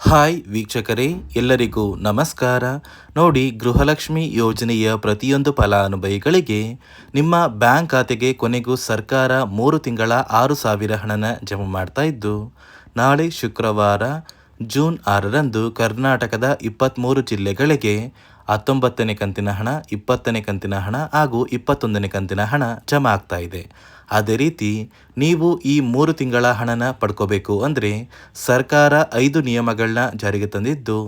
Hi ವೀಕ್ಷಕರೇ, ಎಲ್ಲರಿಗೂ ನಮಸ್ಕಾರ. ನೋಡಿ, ಗೃಹಲಕ್ಷ್ಮಿ ಯೋಜನೆಯ ಪ್ರತಿಯೊಂದು ಫಲಾನುಭವಿಗಳಿಗೆ ನಿಮ್ಮ ಬ್ಯಾಂಕ್ ಖಾತೆಗೆ ಕೊನೆಗೂ ಸರ್ಕಾರ ಮೂರು ತಿಂಗಳ ಆರು ಸಾವಿರ ಹಣನ ಜಮಾ ಮಾಡ್ತಾ ಇದ್ದು, ನಾಳೆ ಶುಕ್ರವಾರ ಜೂನ್ ಆರರಂದು ಕರ್ನಾಟಕದ ಇಪ್ಪತ್ತ್ಮೂರು ಜಿಲ್ಲೆಗಳಿಗೆ ಹತ್ತೊಂಬತ್ತನೇ ಕಂತಿನ ಹಣ, ಇಪ್ಪತ್ತನೇ ಕಂತಿನ ಹಣ ಹಾಗೂ ಇಪ್ಪತ್ತೊಂದನೇ ಕಂತಿನ ಹಣ ಜಮಾ ಆಗ್ತಾ ಇದೆ. ಅದೇ ರೀತಿ ನೀವು ಈ ಮೂರು ತಿಂಗಳ ಹಣನ ಪಡ್ಕೋಬೇಕು ಅಂದರೆ ಸರ್ಕಾರ ಐದು ನಿಯಮಗಳನ್ನ ಜಾರಿಗೆ ತಂದಿದ್ದು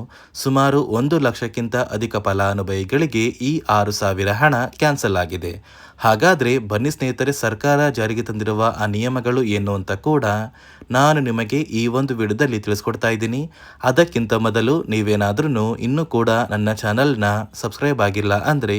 ಸುಮಾರು ಒಂದು ಲಕ್ಷಕ್ಕಿಂತ ಅಧಿಕ ಫಲಾನುಭವಿಗಳಿಗೆ ಈ ಆರು ಸಾವಿರ ಹಣ ಕ್ಯಾನ್ಸಲ್ ಆಗಿದೆ. ಹಾಗಾದರೆ ಬನ್ನಿ ಸ್ನೇಹಿತರೆ, ಸರ್ಕಾರ ಜಾರಿಗೆ ತಂದಿರುವ ಆ ನಿಯಮಗಳು ಏನು ಅಂತ ಕೂಡ ನಾನು ನಿಮಗೆ ಈ ಒಂದು ವಿಡಿಯೋದಲ್ಲಿ ತಿಳಿಸ್ಕೊಡ್ತಾ ಇದ್ದೀನಿ. ಅದಕ್ಕಿಂತ ಮೊದಲು ನೀವೇನಾದ್ರೂ ಇನ್ನೂ ಕೂಡ ನನ್ನ ಚಾನಲ್ನ ಸಬ್ಸ್ಕ್ರೈಬ್ ಆಗಿಲ್ಲ ಅಂದರೆ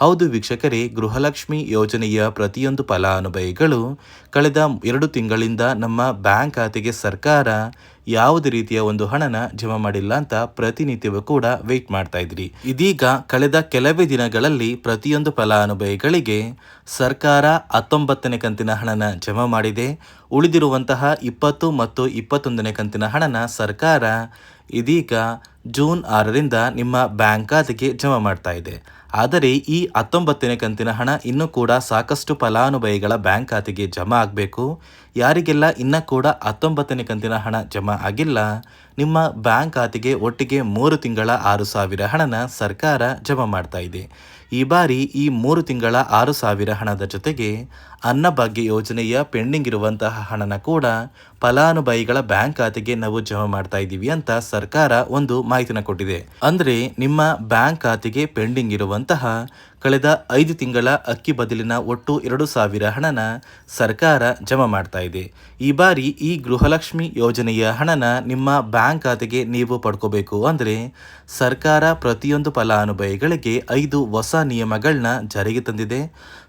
ಹೌದು ವೀಕ್ಷಕರೇ, ಗೃಹಲಕ್ಷ್ಮಿ ಯೋಜನೆಯ ಪ್ರತಿಯೊಂದು ಫಲಾನುಭವಿಗಳು ಕಳೆದ ಎರಡು ತಿಂಗಳಿಂದ ನಮ್ಮ ಬ್ಯಾಂಕ್ ಖಾತೆಗೆ ಸರ್ಕಾರ ಯಾವುದೇ ರೀತಿಯ ಒಂದು ಹಣನ ಜಮಾ ಮಾಡಿಲ್ಲ ಅಂತ ಪ್ರತಿನಿತ್ಯವೂ ಕೂಡ ವೆಯ್ಟ್ ಮಾಡ್ತಾ ಇದ್ರಿ. ಇದೀಗ ಕಳೆದ ಕೆಲವೇ ದಿನಗಳಲ್ಲಿ ಪ್ರತಿಯೊಂದು ಫಲಾನುಭವಿಗಳಿಗೆ ಸರ್ಕಾರ ಹತ್ತೊಂಬತ್ತನೇ ಕಂತಿನ ಹಣನ ಜಮಾ ಮಾಡಿದೆ. ಉಳಿದಿರುವಂತಹ ಇಪ್ಪತ್ತು ಮತ್ತು ಇಪ್ಪತ್ತೊಂದನೇ ಕಂತಿನ ಹಣನ ಸರ್ಕಾರ ಇದೀಗ ಜೂನ್ ಆರರಿಂದ ನಿಮ್ಮ ಬ್ಯಾಂಕ್ ಖಾತೆಗೆ ಜಮಾ ಮಾಡ್ತಾ ಇದೆ. ಆದರೆ ಈ ಹತ್ತೊಂಬತ್ತನೇ ಕಂತಿನ ಹಣ ಇನ್ನೂ ಕೂಡ ಸಾಕಷ್ಟು ಫಲಾನುಭವಿಗಳ ಬ್ಯಾಂಕ್ ಖಾತೆಗೆ ಜಮಾ ಆಗಬೇಕು. ಯಾರಿಗೆಲ್ಲ ಇನ್ನೂ ಕೂಡ ಹತ್ತೊಂಬತ್ತನೇ ಕಂತಿನ ಹಣ ಜಮಾ ಆಗಿಲ್ಲ, ನಿಮ್ಮ ಬ್ಯಾಂಕ್ ಖಾತೆಗೆ ಒಟ್ಟಿಗೆ ಮೂರು ತಿಂಗಳ ಆರು ಸಾವಿರ ಹಣನ ಸರ್ಕಾರ ಜಮಾ ಮಾಡ್ತಾ ಇದೆ. ಈ ಬಾರಿ ಈ ಮೂರು ತಿಂಗಳ ಆರು ಸಾವಿರ ಹಣದ ಜೊತೆಗೆ ಅನ್ನಭಾಗ್ಯ ಯೋಜನೆಯ ಪೆಂಡಿಂಗ್ ಇರುವಂತಹ ಹಣನ ಕೂಡ ಫಲಾನುಭವಿಗಳ ಬ್ಯಾಂಕ್ ಖಾತೆಗೆ ನಾವು ಜಮಾ ಮಾಡ್ತಾ ಇದ್ದೀವಿ ಅಂತ ಸರ್ಕಾರ ಒಂದು ಮಾಹಿತಿನ ಕೊಟ್ಟಿದೆ. ಅಂದ್ರೆ ನಿಮ್ಮ ಬ್ಯಾಂಕ್ ಖಾತೆಗೆ ಪೆಂಡಿಂಗ್ ಇರುವಂತಹ ಕಳೆದ ಐದು ತಿಂಗಳ ಅಕ್ಕಿ ಬದಲಿನ ಒಟ್ಟು ಎರಡು ಸಾವಿರ ಹಣನ ಸರ್ಕಾರ ಜಮ ಮಾಡ್ತಾ ಇದೆ. ಈ ಬಾರಿ ಈ ಗೃಹಲಕ್ಷ್ಮಿ ಯೋಜನೆಯ ಹಣನ ನಿಮ್ಮ ಬ್ಯಾಂಕ್ ಖಾತೆಗೆ ನೀವು ಪಡ್ಕೋಬೇಕು ಅಂದರೆ ಸರ್ಕಾರ ಪ್ರತಿಯೊಂದು ಫಲಾನುಭವಿಗಳಿಗೆ ಐದು ಹೊಸ ನಿಯಮಗಳನ್ನ ಜಾರಿಗೆ ತಂದಿದೆ.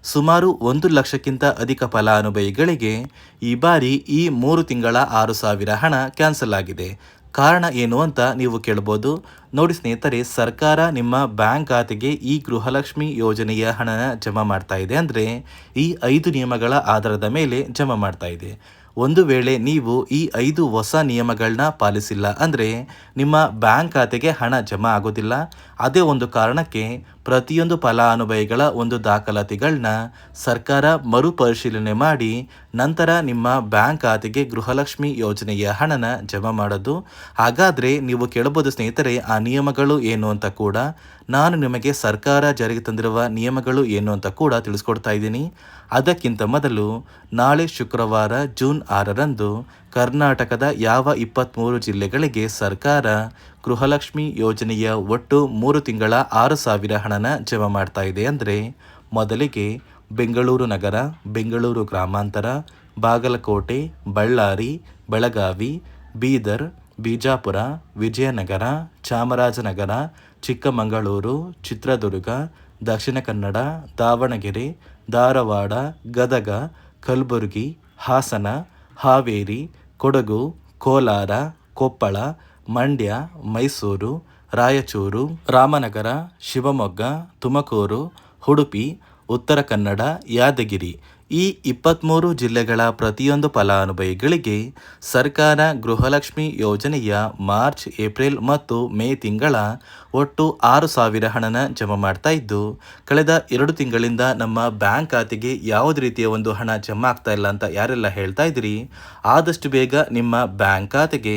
ಸುಮಾರು ಒಂದು ಲಕ್ಷಕ್ಕಿಂತ ಅಧಿಕ ಫಲಾನುಭವಿಗಳಿಗೆ ಈ ಬಾರಿ ಈ ಮೂರು ತಿಂಗಳ ಆರು ಸಾವಿರ ಹಣ ಕ್ಯಾನ್ಸಲ್ ಆಗಿದೆ. ಕಾರಣ ಏನು ಅಂತ ನೀವು ಕೇಳ್ಬೋದು. ನೋಡಿ ಸ್ನೇಹಿತರೆ, ಸರ್ಕಾರ ನಿಮ್ಮ ಬ್ಯಾಂಕ್ ಖಾತೆಗೆ ಈ ಗೃಹಲಕ್ಷ್ಮಿ ಯೋಜನೆಯ ಹಣನ ಜಮಾ ಮಾಡ್ತಾ ಇದೆ ಅಂದರೆ ಈ ಐದು ನಿಯಮಗಳ ಆಧಾರದ ಮೇಲೆ ಜಮಾ ಮಾಡ್ತಾ ಇದೆ. ಒಂದು ವೇಳೆ ನೀವು ಈ ಐದು ಹೊಸ ನಿಯಮಗಳನ್ನ ಪಾಲಿಸಿಲ್ಲ ಅಂದರೆ ನಿಮ್ಮ ಬ್ಯಾಂಕ್ ಖಾತೆಗೆ ಹಣ ಜಮಾ ಆಗೋದಿಲ್ಲ. ಅದೇ ಒಂದು ಕಾರಣಕ್ಕೆ ಪ್ರತಿಯೊಂದು ಫಲಾನುಭವಿಗಳ ಒಂದು ದಾಖಲಾತಿಗಳನ್ನ ಸರ್ಕಾರ ಮರುಪರಿಶೀಲನೆ ಮಾಡಿ ನಂತರ ನಿಮ್ಮ ಬ್ಯಾಂಕ್ ಖಾತೆಗೆ ಗೃಹಲಕ್ಷ್ಮಿ ಯೋಜನೆಯ ಹಣನ ಜಮಾ ಮಾಡೋದು. ಹಾಗಾದರೆ ನೀವು ಕೇಳಬಹುದು ಸ್ನೇಹಿತರೆ, ಆ ನಿಯಮಗಳು ಏನು ಅಂತ ಕೂಡ ನಾನು ನಿಮಗೆ ಸರ್ಕಾರ ಜಾರಿಗೆ ತಂದಿರುವ ನಿಯಮಗಳು ಏನು ಅಂತ ಕೂಡ ತಿಳಿಸ್ಕೊಡ್ತಾ ಇದ್ದೀನಿ. ಅದಕ್ಕಿಂತ ಮೊದಲು ನಾಳೆ ಶುಕ್ರವಾರ ಜೂನ್ ಆರರಂದು ಕರ್ನಾಟಕದ ಯಾವ ಇಪ್ಪತ್ತ್ಮೂರು ಜಿಲ್ಲೆಗಳಿಗೆ ಸರ್ಕಾರ ಗೃಹಲಕ್ಷ್ಮಿ ಯೋಜನೆಯ ಒಟ್ಟು ಮೂರು ತಿಂಗಳ ಆರು ಸಾವಿರ ಹಣನ ಜಮಾ ಮಾಡ್ತಾ ಇದೆ ಅಂದರೆ ಮೊದಲಿಗೆ ಬೆಂಗಳೂರು ನಗರ, ಬೆಂಗಳೂರು ಗ್ರಾಮಾಂತರ, ಬಾಗಲಕೋಟೆ, ಬಳ್ಳಾರಿ, ಬೆಳಗಾವಿ, ಬೀದರ್ ಬಿಜಾಪುರ, ವಿಜಯನಗರ, ಚಾಮರಾಜನಗರ, ಚಿಕ್ಕಮಗಳೂರು, ಚಿತ್ರದುರ್ಗ, ದಕ್ಷಿಣ ಕನ್ನಡ, ದಾವಣಗೆರೆ, ಧಾರವಾಡ, ಗದಗ, ಕಲಬುರಗಿ, ಹಾಸನ, ಹಾವೇರಿ, ಕೊಡಗು, ಕೋಲಾರ, ಕೊಪ್ಪಳ, ಮಂಡ್ಯ, ಮೈಸೂರು, ರಾಯಚೂರು, ರಾಮನಗರ, ಶಿವಮೊಗ್ಗ, ತುಮಕೂರು, ಉಡುಪಿ, ಉತ್ತರ ಕನ್ನಡ, ಯಾದಗಿರಿ. ಈ ಇಪ್ಪತ್ತ್ಮೂರು ಜಿಲ್ಲೆಗಳ ಪ್ರತಿಯೊಂದು ಫಲಾನುಭವಿಗಳಿಗೆ ಸರ್ಕಾರ ಗೃಹಲಕ್ಷ್ಮಿ ಯೋಜನೆಯ ಮಾರ್ಚ್, ಏಪ್ರಿಲ್ ಮತ್ತು ಮೇ ತಿಂಗಳ ಒಟ್ಟು ಆರು ಸಾವಿರ ಹಣನ ಜಮಾ ಮಾಡ್ತಾ ಇದ್ದು, ಕಳೆದ ಎರಡು ತಿಂಗಳಿಂದ ನಮ್ಮ ಬ್ಯಾಂಕ್ ಖಾತೆಗೆ ಯಾವುದೇ ರೀತಿಯ ಒಂದು ಹಣ ಜಮಾ ಆಗ್ತಾ ಇಲ್ಲ ಅಂತ ಯಾರೆಲ್ಲ ಹೇಳ್ತಾ ಇದ್ದೀರಿ, ಆದಷ್ಟು ಬೇಗ ನಿಮ್ಮ ಬ್ಯಾಂಕ್ ಖಾತೆಗೆ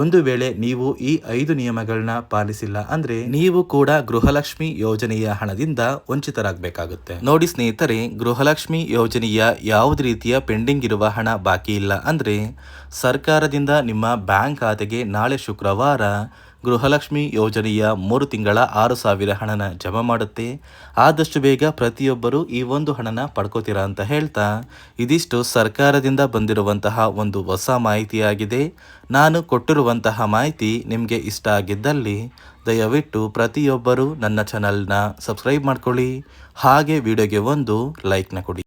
ಒಂದು ವೇಳೆ ನೀವು ಈ ಐದು ನಿಯಮಗಳನ್ನ ಪಾಲಿಸಿಲ್ಲ ಅಂದ್ರೆ ನೀವು ಕೂಡ ಗೃಹಲಕ್ಷ್ಮಿ ಯೋಜನೆಯ ಹಣದಿಂದ ವಂಚಿತರಾಗಬೇಕಾಗುತ್ತೆ. ನೋಡಿ ಸ್ನೇಹಿತರೆ, ಗೃಹಲಕ್ಷ್ಮಿ ಯೋಜನೆಯ ಯಾವುದೇ ರೀತಿಯ ಪೆಂಡಿಂಗ್ ಇರುವ ಹಣ ಬಾಕಿ ಇಲ್ಲ ಅಂದ್ರೆ ಸರ್ಕಾರದಿಂದ ನಿಮ್ಮ ಬ್ಯಾಂಕ್ ಖಾತೆಗೆ ನಾಳೆ ಶುಕ್ರವಾರ ಗೃಹಲಕ್ಷ್ಮಿ ಯೋಜನೆಯ ಮೂರು ತಿಂಗಳ ಆರು ಸಾವಿರ ಹಣನ ಜಮಾ ಮಾಡುತ್ತೆ. ಆದಷ್ಟು ಬೇಗ ಪ್ರತಿಯೊಬ್ಬರು ಈ ಒಂದು ಹಣನ ಪಡ್ಕೋತೀರಾ ಅಂತ ಹೇಳ್ತಾ, ಇದಿಷ್ಟು ಸರ್ಕಾರದಿಂದ ಬಂದಿರುವಂತಹ ಒಂದು ಹೊಸ ಮಾಹಿತಿಯಾಗಿದೆ. ನಾನು ಕೊಟ್ಟಿರುವಂತಹ ಮಾಹಿತಿ ನಿಮಗೆ ಇಷ್ಟ ಆಗಿದ್ದಲ್ಲಿ ದಯವಿಟ್ಟು ಪ್ರತಿಯೊಬ್ಬರು ನನ್ನ ಚಾನಲ್ನ ಸಬ್ಸ್ಕ್ರೈಬ್ ಮಾಡ್ಕೊಳ್ಳಿ. ಹಾಗೆ ವಿಡಿಯೋಗೆ ಒಂದು ಲೈಕ್ನ ಕೊಡಿ.